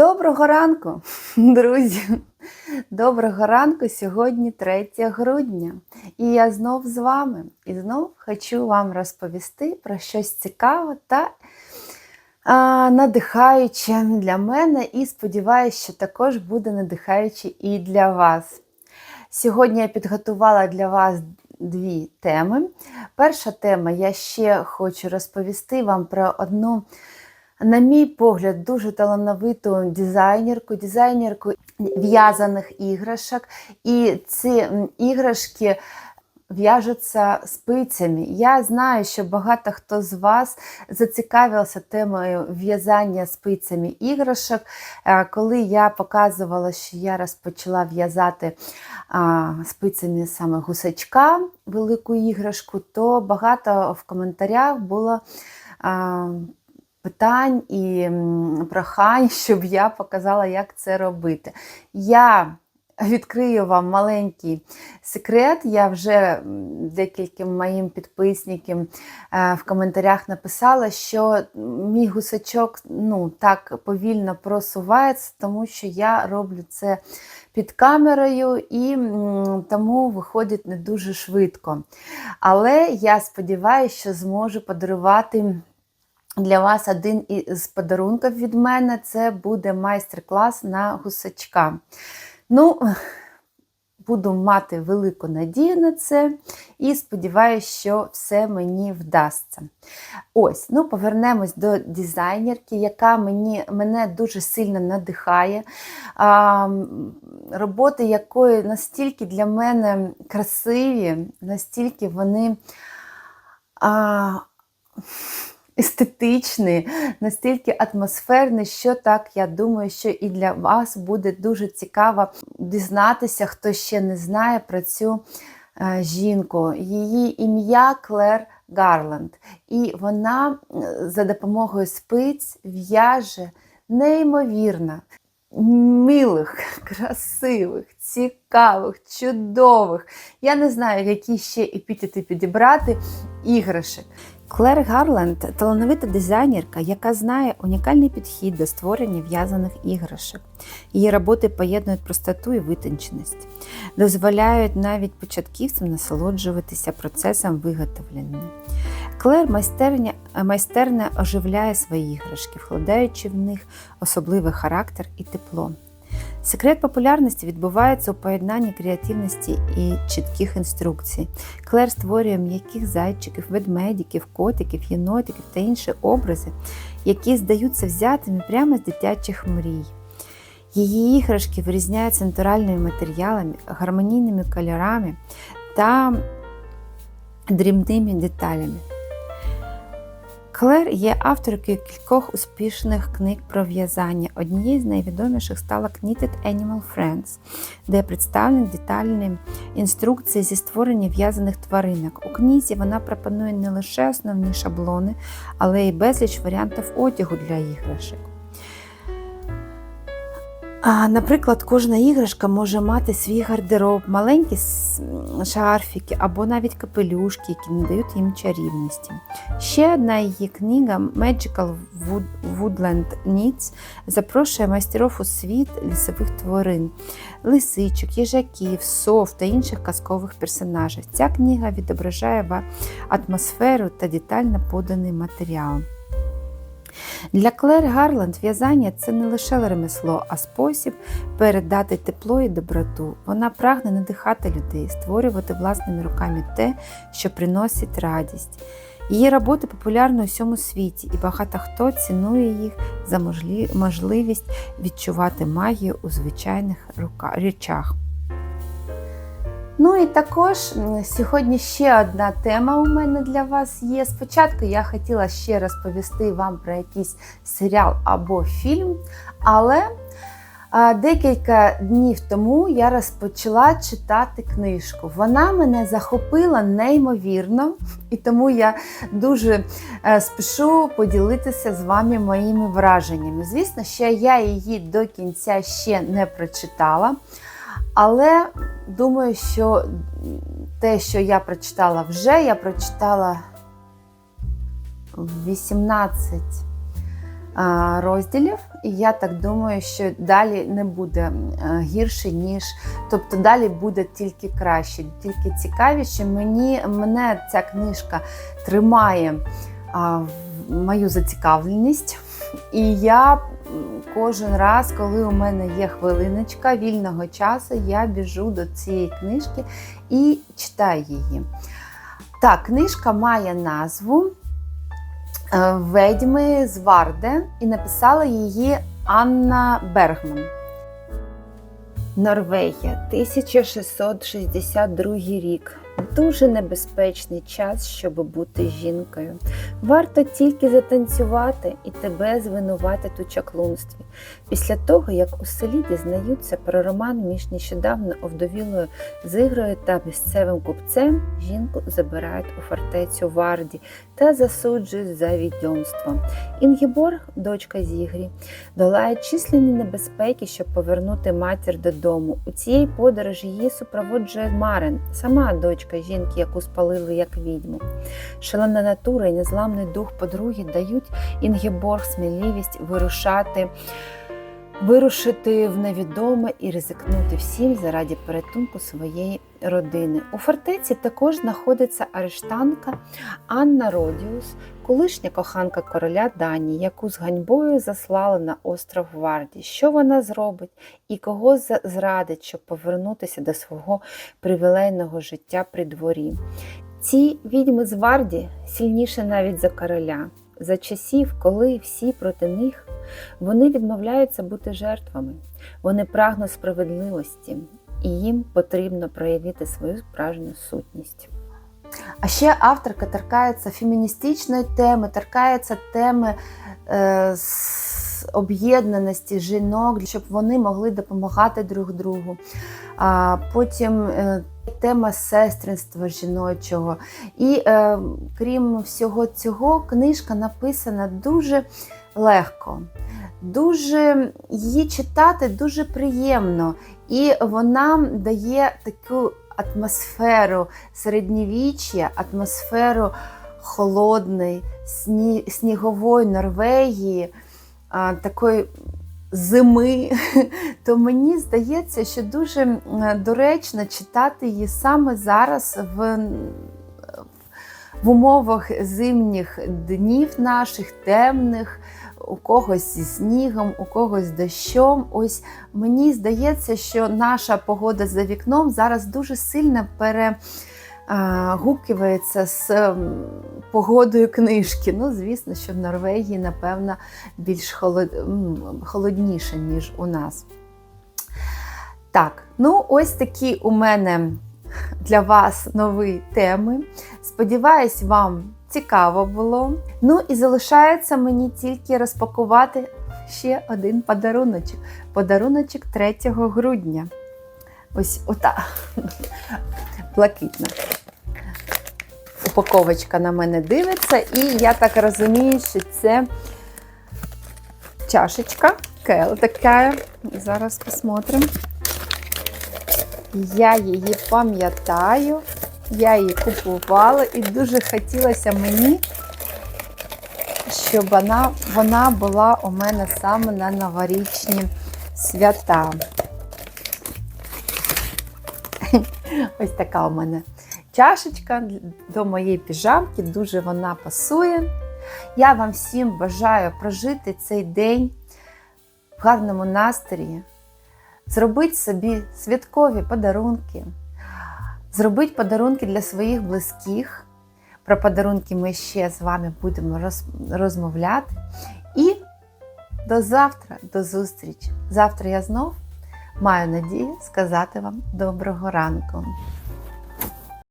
Доброго ранку, друзі! Доброго ранку! Сьогодні 3 грудня. І я знов з вами. І знов хочу вам розповісти про щось цікаве та а, надихаюче для мене. І сподіваюся, що також буде надихаюче і для вас. Сьогодні я підготувала для вас дві теми. Перша тема, я ще хочу розповісти вам про одну на мій погляд, дуже талановиту дизайнерку, дизайнерку в'язаних іграшок. І ці іграшки в'яжуться спицями. Я знаю, що багато хто з вас зацікавився темою в'язання спицями іграшок. Е, коли я показувала, що я розпочала в'язати спицями саме гусачка, велику іграшку, то багато в коментарях було питань і прохань, щоб я показала, як це робити. Я відкрию вам маленький секрет. Я вже декільким моїм підписникам е, в коментарях написала, що мій гусачок ну, так повільно просувається, тому що я роблю це під камерою і тому виходить не дуже швидко. Але я сподіваюся, що зможу подарувати. Для вас один із подарунків від мене це буде майстер-клас на гусачка. Ну, буду мати велику надію на це і сподіваюся, що все мені вдасться. Ось, ну, повернемось до дизайнерки, яка мені, мене дуже сильно надихає. А, Роботи якої настільки для мене красиві, настільки вони. А, естетичний, настільки атмосферний, що так, я думаю, що і для вас буде дуже цікаво дізнатися, хто ще не знає про цю е, жінку. Її ім'я Клер Гарленд. І вона за допомогою спиць в'яже неймовірно. Милих, красивих, цікавих, чудових. Я не знаю, які ще епітети підібрати іграшок. Клер Гарленд талановита дизайнерка, яка знає унікальний підхід до створення в'язаних іграшок. Її роботи поєднують простоту і витонченість, дозволяють навіть початківцям насолоджуватися процесом виготовлення. Клер майстерня, майстерно оживляє свої іграшки, вкладаючи в них особливий характер і тепло. Секрет популярності відбувається у поєднанні креативності і чітких інструкцій. Клер створює м'яких зайчиків, ведмедиків, котиків, єнотиків та інші образи, які здаються взятими прямо з дитячих мрій. Її іграшки вирізняються натуральними матеріалами, гармонійними кольорами та дрібними деталями. Клер є авторкою кількох успішних книг про в'язання. Однією з найвідоміших стала Knitted Animal Friends, де представлені детальні інструкції зі створення в'язаних тваринок. У книзі вона пропонує не лише основні шаблони, але й безліч варіантів одягу для іграшок. А, Наприклад, кожна іграшка може мати свій гардероб, маленькі шарфіки або навіть капелюшки, які надають їм чарівності. Ще одна її книга Magical Woodland Knits запрошує майстеров у світ лісових тварин, лисичок, їжаків, сов та інших казкових персонажів. Ця книга відображає атмосферу та детально поданий матеріал. Для Клер Гарланд в'язання це не лише ремесло, а спосіб передати тепло і доброту. Вона прагне надихати людей, створювати власними руками те, що приносить радість. Її роботи популярні у всьому світі, і багато хто цінує їх за можливість відчувати магію у звичайних речах. Ну і також сьогодні ще одна тема у мене для вас є. Спочатку я хотіла ще розповісти вам про якийсь серіал або фільм, але декілька днів тому я розпочала читати книжку. Вона мене захопила неймовірно, і тому я дуже е, спішу поділитися з вами моїми враженнями. Звісно, що я її до кінця ще не прочитала. Але думаю, що те, що я прочитала вже, я прочитала 18 розділів, і я так думаю, що далі не буде е, гірше, ніж тобто далі буде тільки краще, тільки цікавіше. Мені мене ця книжка тримає мою зацікавленість, і я кожен раз, коли у мене є хвилиночка вільного часу, я біжу до цієї книжки і читаю її. Так, книжка має назву е, Ведьми з Варде і написала її Анна Бергман. Норвегія, 1662 рік. Дуже небезпечний час, щоб бути жінкою. Варто тільки затанцювати і тебе звинуватять у чаклунстві. Після того, як у селі дізнаються про роман між нещодавно овдовілою зигрою та місцевим купцем, жінку забирають у фортецю Варді та засуджують за відьомство. Інгіборг, дочка Зігрі, долає численні небезпеки, щоб повернути матір додому. У цієї подорожі її супроводжує Марен, сама дочка жінки, яку спалили як відьму. Шалена натура і незламний дух подруги дають Інгеборг сміливість вирушати. Вирушити в невідоме і ризикнути всім заради порятунку своєї родини. У фортеці також знаходиться арештанка Анна Родіус, колишня коханка короля Данії, яку з ганьбою заслали на остров Варді. Що вона зробить і кого зрадить, щоб повернутися до свого привілейного життя при дворі? Ці відьми з Варді сильніше навіть за короля. За часів, коли всі проти них, вони відмовляються бути жертвами. Вони прагнуть справедливості, і їм потрібно проявити свою справжню сутність. А ще авторка торкається феміністичної теми, торкається теми е, об'єднаності жінок, щоб вони могли допомагати друг другу. А потім е, тема сестринства жіночого. І е, крім всього цього, книжка написана дуже легко. Дуже її читати дуже приємно, і вона дає таку атмосферу середньовіччя, атмосферу холодної, сні, снігової Норвегії, а, такої зими. То мені здається, що дуже доречно читати її саме зараз в, в умовах зимніх днів наших, темних. У когось зі снігом, у когось дощом. Ось мені здається, що наша погода за вікном зараз дуже сильно перегукується з ем, погодою книжки. Ну, звісно, що в Норвегії, напевно, більш холод... холодніше, ніж у нас. Так, ну ось такі у мене для вас нові теми. Сподіваюсь, вам цікаво було. Ну і залишається мені тільки розпакувати ще один подаруночок. Подаруночок 3 грудня. Ось ота блакитна. Упаковочка на мене дивиться, і я так розумію, що це чашечка кел така. Зараз посмотрим. Я її пам'ятаю, я її купувала і дуже хотілося мені, щоб вона, вона була у мене саме на новорічні свята. Ось така у мене чашечка до моєї піжамки, дуже вона пасує. Я вам всім бажаю прожити цей день в гарному настрої, зробити собі святкові подарунки, зробити подарунки для своїх близьких. Про подарунки ми ще з вами будемо розмовляти. І до завтра, до зустрічі. Завтра я знов маю надію сказати вам доброго ранку.